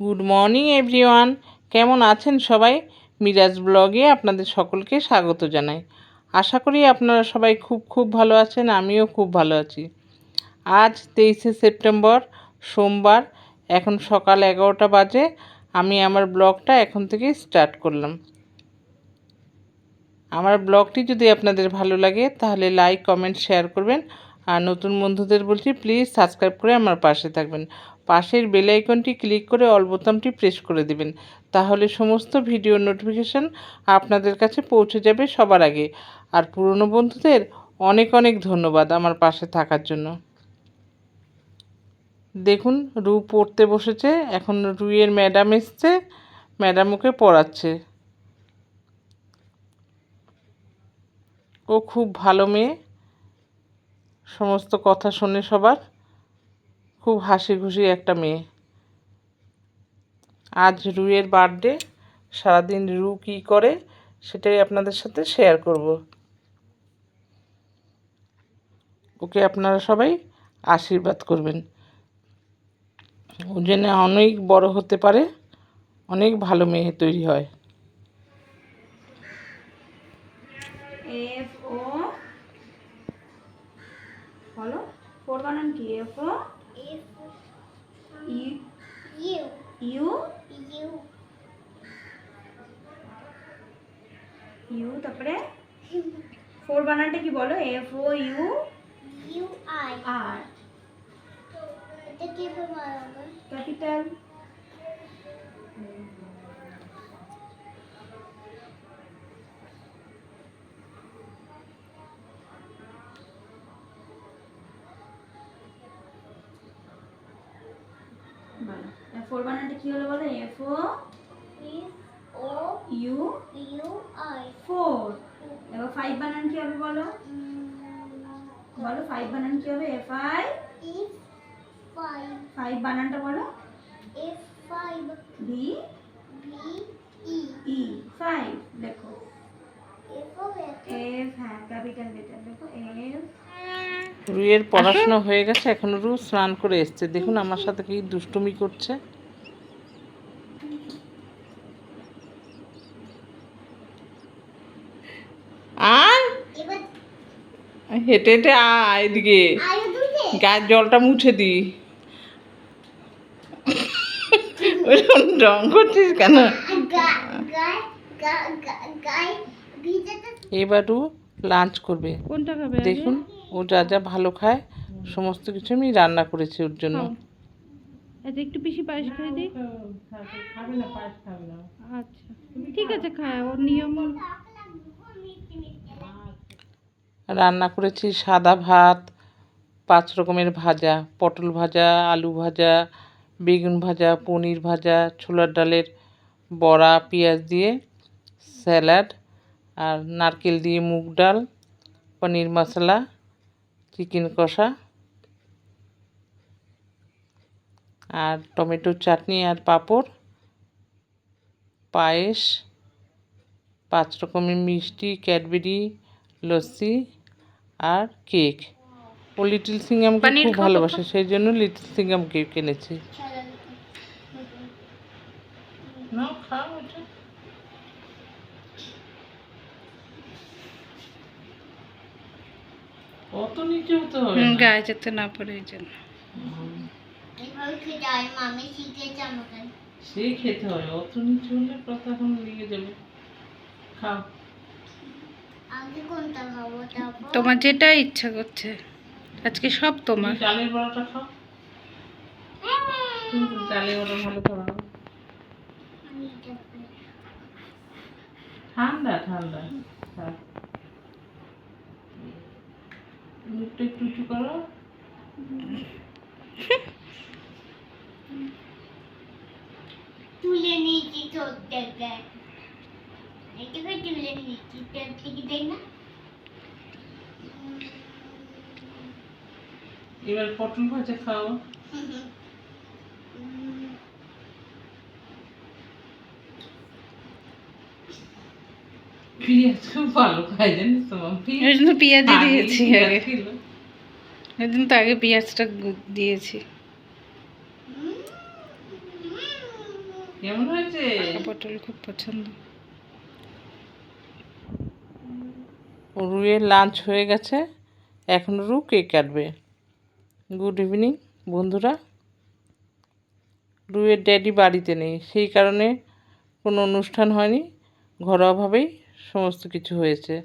Good morning everyone কেমন আছেন সবাই? মিরাজ ব্লগে আপনাদের সকলকে স্বাগত জানাই। আশা করি আপনারা সবাই খুব খুব ভালো আছেন, আমিও খুব ভালো আছি। আজ তেইশে সেপ্টেম্বর, সোমবার, এখন সকাল এগারোটা বাজে। আমি আমার ব্লগটা এখন থেকে স্টার্ট করলাম। আমার ব্লগটি যদি আপনাদের ভালো লাগে, তাহলে লাইক, কমেন্ট, শেয়ার করবেন। আর নতুন বন্ধুদের বলছি, প্লিজ সাবস্ক্রাইব করে আমার পাশে থাকবেন। পাশের বেল আইকনটি ক্লিক করে অল বোতামটি প্রেস করে দিবেন। তাহলে সমস্ত ভিডিও নোটিফিকেশান আপনাদের কাছে পৌঁছে যাবে সবার আগে। আর পুরনো বন্ধুদের অনেক অনেক ধন্যবাদ আমার পাশে থাকার জন্য। দেখুন, রু পড়তে বসেছে, এখন রুইয়ের ম্যাডাম এসছে, ম্যাডাম ওকে পড়াচ্ছে। ও খুব ভালো মেয়ে। সমস্ত কথা শোনে সবার। খুব হাসি খুশি একটা মেয়ে। আজ রুয়ের বার্থডে, সারাদিন রু কী করে সেটাই আপনাদের সাথে শেয়ার করব। ওকে আপনারা সবাই আশীর্বাদ করবেন। ও যেন অনেক বড় হতে পারে, অনেক ভালো মেয়ে তৈরি হয়। এফ ও, বলো ফোর কি? F O U You, U you, U তারপরে ফোর বানানটা কি বলো? F O U U I R এটা কি বলব ক্যাপিটাল ফোর বানানটা কি হলো বলো? F O O U U I. Four five বানান কি হবে বলো? বলো ফাইভ বানান কি হবে? F I F five. Five বানানটা বলো। F five. B B E. E five দেখো। F of F. এফ হ্যাঁ ক্যাপিটাল লেটার দেখো এফ রুইয়ের পড়াশোনা হয়ে গেছে এখন রু স্নান করে এসছে। দেখুন আমার সাথে কি দুষ্টুমি করছে আয় এবার হেঁটে হেঁটে আয় এদিকে। গায়ের জলটা মুছে দি। রং করছিস কেন? গায় গায় গায় এবারও লাঞ্চ করবে। কোনটা খাবে দেখুন ও যা যা ভালো খায় সমস্ত কিছু আমি রান্না করেছি ওর জন্য। আচ্ছা একটু বেশি পায়েস খেয়ে দিই আচ্ছা ঠিক আছে খায়। ওর নিয়ম রান্না করেছি সাদা ভাত, পাঁচ রকমের ভাজা, পটল ভাজা, আলু ভাজা, বেগুন ভাজা, পনির ভাজা, ছোলার ডালের বড়া, পেঁয়াজ দিয়ে স্যালাড আর নারকেল দিয়ে মুগ ডাল, পনির মশলা, চিকেন কষা আর টমেটোর চাটনি আর পাঁপড়, পায়েস, পাঁচ রকমের মিষ্টি, ক্যাডবেরি, লস্যি আর কেক। ও লিটল সিঙ্গামকে খুব ভালোবাসে সেই জন্য লিটল সিঙ্গাম কেক কিনেছি অত নিচে হতে হবে গায়ে যেতে না পারে এই জন্য। খেতে হয় সেই খেতে হয় অত নিচে হলে কথা এখন লেগে যাবে। খাও আগে কোনটা খাব তারপর তোমার যেটা ইচ্ছা করছে। আজকে সব তোমার। ডালের বড়াটা খাও। ডালের বড়া ভালো খাওয়া আমি এটা খাই। ঠান্ডা। ঠান্ডা মুখটা একটু উঁচু করো। তুলে নিয়েছি ছোট থেকে এটাকে তুলে নিয়েছি তেল থেকে দেয় না এবার পটল ভাজা খাও। পেঁয়াজ খুব ভালো খাই জানিস তো ওই জন্য দিয়েছি পেঁয়াজ আগে। ওই জন্য তো আগে পেঁয়াজটা দিয়েছি। কেমন হয়েছে? পটল খুব পছন্দ। রুয়ের লাঞ্চ হয়ে গেছে। এখন রু কেক কাটবে। গুড ইভিনিং বন্ধুরা। রুয়ের ড্যাডি বাড়িতে নেই। সেই কারণে কোনো অনুষ্ঠান হয়নি। ঘরোয়াভাবেই সমস্ত কিছু হয়েছে।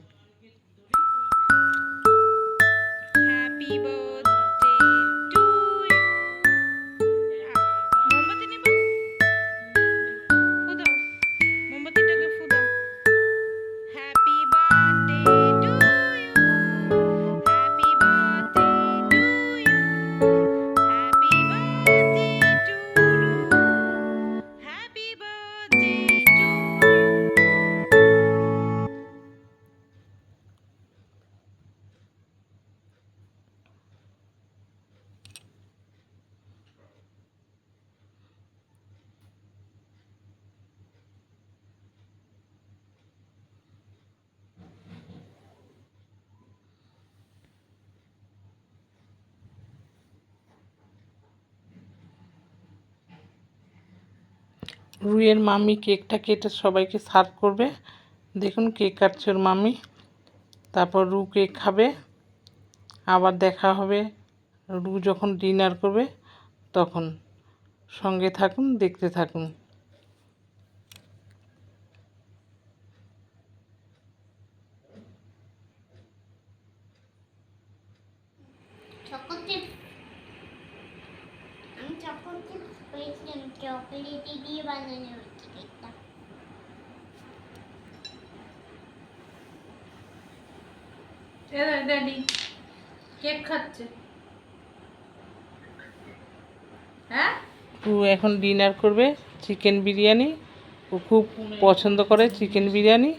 রুইয়ের মামি কেকটা কেটে সবাইকে সার্ভ করবে। দেখুন কেক কাটছে ওর মামি। তারপর রু কেক খাবে। আবার দেখা হবে। রু যখন ডিনার করবে, তখন সঙ্গে থাকুন, দেখতে থাকুন। আমি চকোচিপ পেয়েছিলাম চকলেটে দিয়ে বানানো হচ্ছে কেকটা। ড্যাডি কেক খাচ্ছে। হ্যাঁ? রু এখন ডিনার করবে চিকেন বিরিয়ানি। ও খুব পছন্দ করে চিকেন বিরিয়ানি।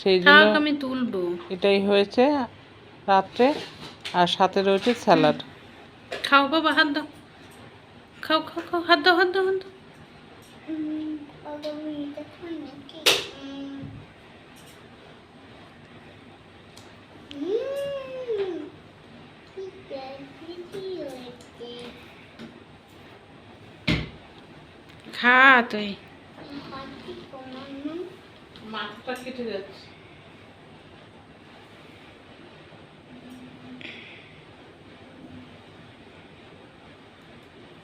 সেই জন্য আমি তুলবো। এটাই হয়েছে রাত্রে আর সাথে রয়েছে স্যালাড। খাও বাবা হাত দাও। খাও খাও খাও হাত দাও হাত দাও হাত দাও খা তুই। মাছটা কেটে যাচ্ছে বিরিয়ানি খাও হুম, খাব তো, চাই হয়তো আমার খুব পছন্দ হয় মা উম,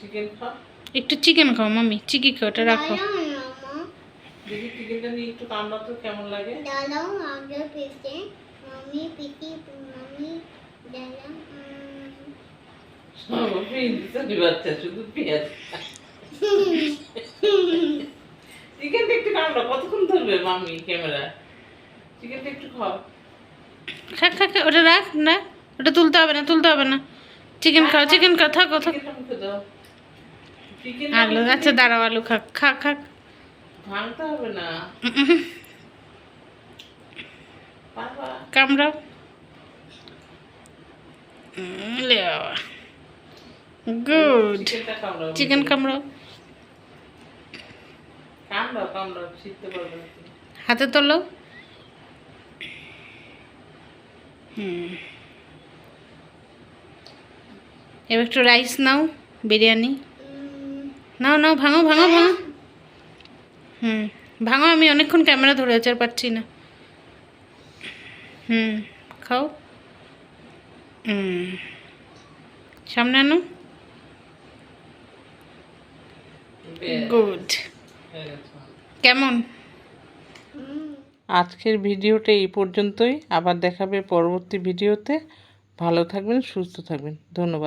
চিকেন খাও? একটু চিকেন খাও। মামি চিকি খাও ওটা রাখো। দেখি চিকেনটা নিয়ে একটু কামড়া তো কেমন লাগে? দাঁড়াও আগে মামি মামি দাঁড়াও শুধু পেঁয়াজ। কতক্ষণ ধরবে মামি ক্যামেরা? চিকেনটা একটু খাও। খা খা খা ওটা রাখ না ওটা তুলতে হবে না তুলতে হবে না। চিকেন খাও চিকেন খাও থাকো থাকো। আলু আচ্ছা দাঁড়াও আলু খা খা খা ভাঙতে হবে না। কামড়াও। গুড। চিকেন কামড়াও। কামড়াও কামড়াও শিখতে পারবে হাতে তোলো। হুম। এবার একটু রাইস নাও বিরিয়ানি। নাও নাও ভাঙো ভাঙো ভাঙো। হুম ভাঙো আমি অনেকক্ষণ ক্যামেরা ধরে আছে আর পাচ্ছি না। হুম খাও। হুম সামনে আনো। গুড। কেমন? আজকের ভিডিওটা এই পর্যন্তই। আবার দেখাবে পরবর্তী ভিডিওতে। ভালো থাকবেন সুস্থ থাকবেন। ধন্যবাদ।